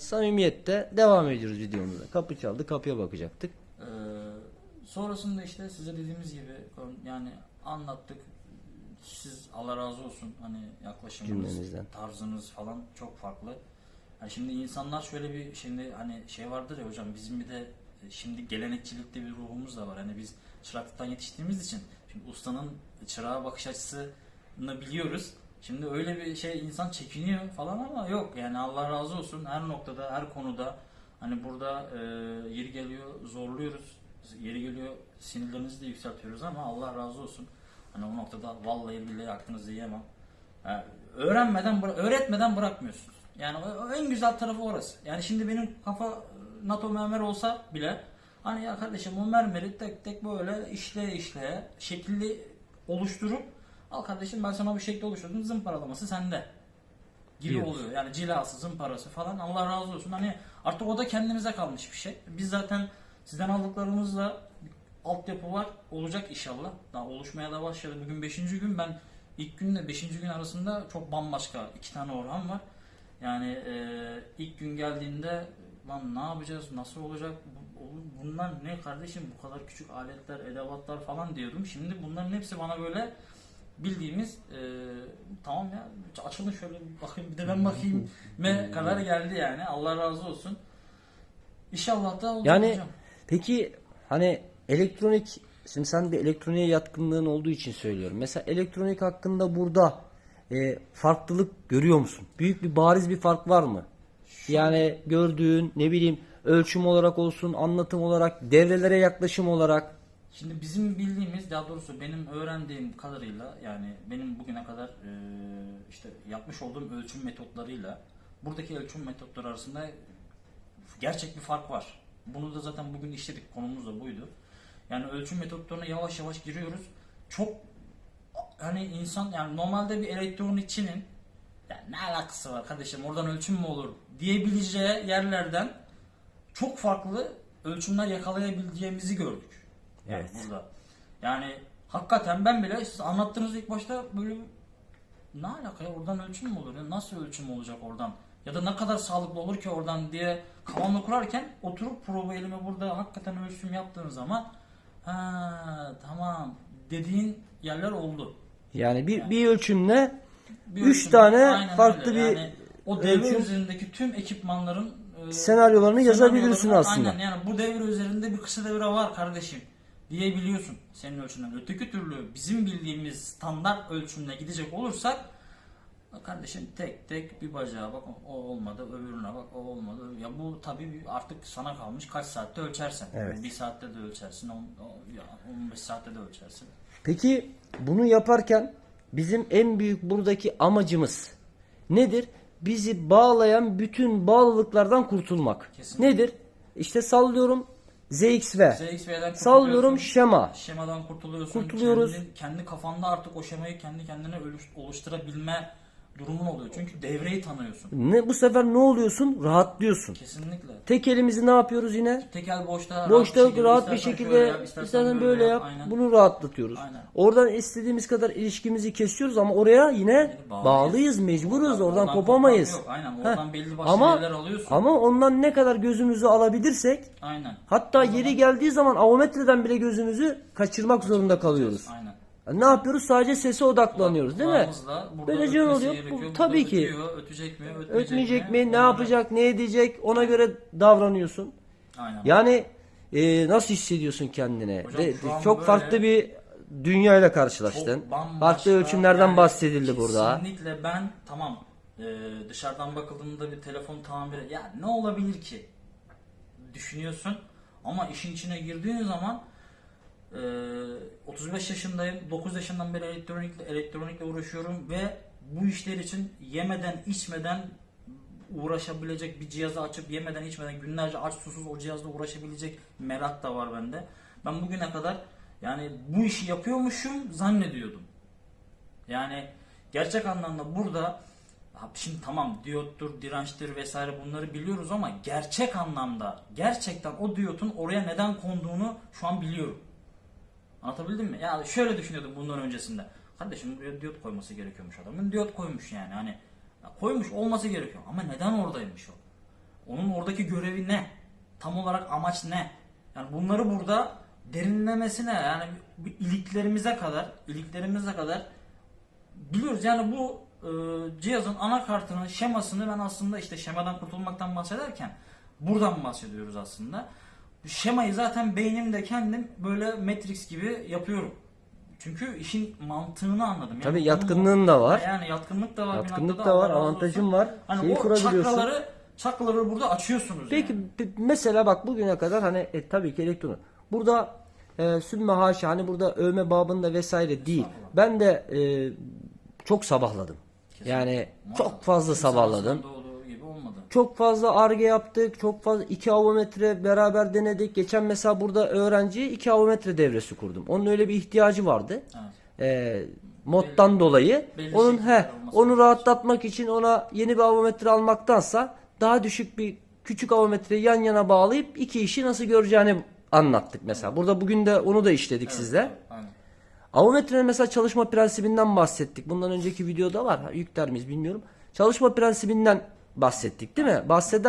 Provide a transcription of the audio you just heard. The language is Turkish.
Samimiyette devam ediyoruz videomuza. Kapı çaldı kapıya bakacaktık. Ee, sonrasında işte size dediğimiz gibi yani anlattık. Siz Allah razı olsun hani yaklaşımınız, tarzınız falan çok farklı. Yani şimdi insanlar şöyle bir şimdi hani şey vardır ya hocam bizim bir de e, şimdi gelenekçilikte bir ruhumuz da var. Hani biz çıraklıktan yetiştiğimiz için şimdi ustanın çırağa bakış açısını biliyoruz. Şimdi öyle bir şey insan çekiniyor falan ama yok. Yani Allah razı olsun her noktada her konuda. Hani burada e, yeri geliyor zorluyoruz. Yeri geliyor sinirlerinizi de yükseltiyoruz ama Allah razı olsun. Hani o noktada vallahi billahi hakkınızı yiyemem. Yani öğrenmeden öğretmeden bırakmıyorsunuz. Yani en güzel tarafı orası. Yani şimdi benim kafa NATO mermer olsa bile hani ya kardeşim o mermeri tek tek böyle işleye işleye şekilli oluşturup al kardeşim ben sana bir şekli oluşturdum zımparalaması sende gibi Diyoruz. oluyor. Yani cilası, zımparası falan Allah razı olsun. Hani artık o da kendimize kalmış bir şey. Biz zaten sizden aldıklarımızla altyapı var. Olacak inşallah. Daha oluşmaya da başladı. Bugün 5. gün ben ilk günle 5. gün arasında çok bambaşka iki tane Orhan var. Yani e, ilk gün geldiğinde lan ne yapacağız, nasıl olacak, Bu- bunlar ne kardeşim bu kadar küçük aletler, edevatlar falan diyordum. Şimdi bunların hepsi bana böyle bildiğimiz e, tamam ya açılın şöyle bir bakayım bir de ben bakayım me kadar geldi yani Allah razı olsun. İnşallah da olur Yani hocam. peki hani elektronik şimdi sen bir elektroniğe yatkınlığın olduğu için söylüyorum. Mesela elektronik hakkında burada e, farklılık görüyor musun? Büyük bir bariz bir fark var mı? Yani gördüğün ne bileyim ölçüm olarak olsun, anlatım olarak, devrelere yaklaşım olarak Şimdi bizim bildiğimiz daha doğrusu benim öğrendiğim kadarıyla yani benim bugüne kadar e, işte yapmış olduğum ölçüm metotlarıyla buradaki ölçüm metotları arasında gerçek bir fark var. Bunu da zaten bugün işledik konumuz da buydu. Yani ölçüm metotlarına yavaş yavaş giriyoruz. Çok hani insan yani normalde bir elektronikçinin yani ne alakası var kardeşim oradan ölçüm mü olur diyebileceği yerlerden çok farklı ölçümler yakalayabileceğimizi gördük. Yani Evet. burada. Yani hakikaten ben bile siz anlattığınız ilk başta böyle ne alaka ya oradan ölçüm mü olur ya nasıl ölçüm olacak oradan ya da ne kadar sağlıklı olur ki oradan diye kafamda kurarken oturup prova elime burada hakikaten ölçüm yaptığın zaman ha tamam dediğin yerler oldu. yani bir bir ölçümle Bir Üç ölçüm- tane farklı öyle. bir yani o devre ölçüm- üzerindeki tüm ekipmanların e, senaryolarını yazabilirsin senaryolarını- aslında. Aynen yani bu devre üzerinde bir kısa devre var kardeşim diyebiliyorsun senin ölçümden. Öteki türlü bizim bildiğimiz standart ölçümle gidecek olursak kardeşim tek tek bir bacağa bak o olmadı öbürüne bak o olmadı. Ya bu tabii artık sana kalmış kaç saatte ölçersen. Evet. Bir saatte de ölçersin, on- o- ya 15 saatte de ölçersin. Peki bunu yaparken bizim en büyük buradaki amacımız nedir? Bizi bağlayan bütün bağlılıklardan kurtulmak. Kesinlikle. Nedir? İşte sallıyorum ZXV. ZXV'den Sallıyorum şema. Şemadan kurtuluyorsun. Kurtuluyoruz. Kendi, kendi kafanda artık o şemayı kendi kendine oluşturabilme durumun oluyor. Çünkü devreyi tanıyorsun. Ne bu sefer ne oluyorsun? Rahatlıyorsun. Kesinlikle. Tek elimizi ne yapıyoruz yine? Tekel boşta Boşta rahat bir şekilde, rahat bir istersen şekilde yap, istersen böyle yap. Aynen. Bunu rahatlatıyoruz. Aynen. Oradan istediğimiz kadar ilişkimizi kesiyoruz ama oraya yine bağlıyız. bağlıyız, mecburuz. Oradan, kopmak kopamayız. yok. Aynen. Heh. Oradan belli başlı Ama şeyler alıyorsun. ama ondan ne kadar gözümüzü alabilirsek Aynen. Hatta yeri geldiği zaman avometreden bile gözümüzü kaçırmak zorunda kalıyoruz. Aynen. Ne yapıyoruz? Sadece sese odaklanıyoruz değil mi? Kulağımızla burada Böyle can ötmesi oluyor. Bu tabii ki. ötüyor, ötecek mi, ötmeyecek, Ötmeyecek mi? Ne Onları- yapacak? Ne edecek? Ona göre davranıyorsun. Aynen. Yani e, nasıl hissediyorsun kendine? Hocam De- çok farklı bir dünyayla karşılaştın. Bambaşka, Farklı ölçümlerden yani bahsedildi burada. Kesinlikle ben tamam e, dışarıdan bakıldığında bir telefon tamiri ya ne olabilir ki düşünüyorsun ama işin içine girdiğin zaman e, 35 yaşındayım 9 yaşından beri elektronikle elektronikle uğraşıyorum ve bu işler için yemeden içmeden uğraşabilecek bir cihazı açıp yemeden içmeden günlerce aç susuz o cihazla uğraşabilecek merak da var bende. Ben bugüne kadar yani bu işi yapıyormuşum zannediyordum. Yani gerçek anlamda burada şimdi tamam diyottur, dirençtir vesaire bunları biliyoruz ama gerçek anlamda gerçekten o diyotun oraya neden konduğunu şu an biliyorum. Anlatabildim mi? Ya şöyle düşünüyordum bundan öncesinde. Kardeşim buraya diyot koyması gerekiyormuş adamın. Diyot koymuş yani hani koymuş olması gerekiyor ama neden oradaymış o? onun oradaki görevi ne? Tam olarak amaç ne? Yani bunları burada derinlemesine yani iliklerimize kadar, iliklerimize kadar biliyoruz. Yani bu e, cihazın anakartının şemasını ben aslında işte şemadan kurtulmaktan bahsederken buradan bahsediyoruz aslında. Şemayı zaten beynimde kendim böyle Matrix gibi yapıyorum. Çünkü işin mantığını anladım. Yani Tabii yatkınlığın da var. Yani yatkınlık da var. Yatkınlık da var, avantajın var. Hani Şeyi o çakraları, çakraları burada açıyorsunuz. Peki yani. mesela bak bugüne kadar hani e, tabii ki elektron. Burada e, sümme haşa hani burada övme babında vesaire değil. Ben de e, çok sabahladım. Kesinlikle. Yani Muhakkak. çok fazla Kimse sabahladım. gibi olmadı. Çok fazla arge yaptık. Çok fazla 2 avometre beraber denedik. Geçen mesela burada öğrenciye 2 avometre devresi kurdum. Onun öyle bir ihtiyacı vardı. Evet. E, moddan dolayı. belli onun he onu rahatlatmak için ona yeni bir avometre almaktansa daha düşük bir küçük avometreyi yan yana bağlayıp iki işi nasıl göreceğini anlattık mesela. Burada bugün de onu da işledik Evet, sizle. evet, aynen. Avometrenin mesela çalışma prensibinden bahsettik. Bundan önceki videoda var. Ha, Yükler miyiz bilmiyorum. Çalışma prensibinden bahsettik değil mi? Bahseder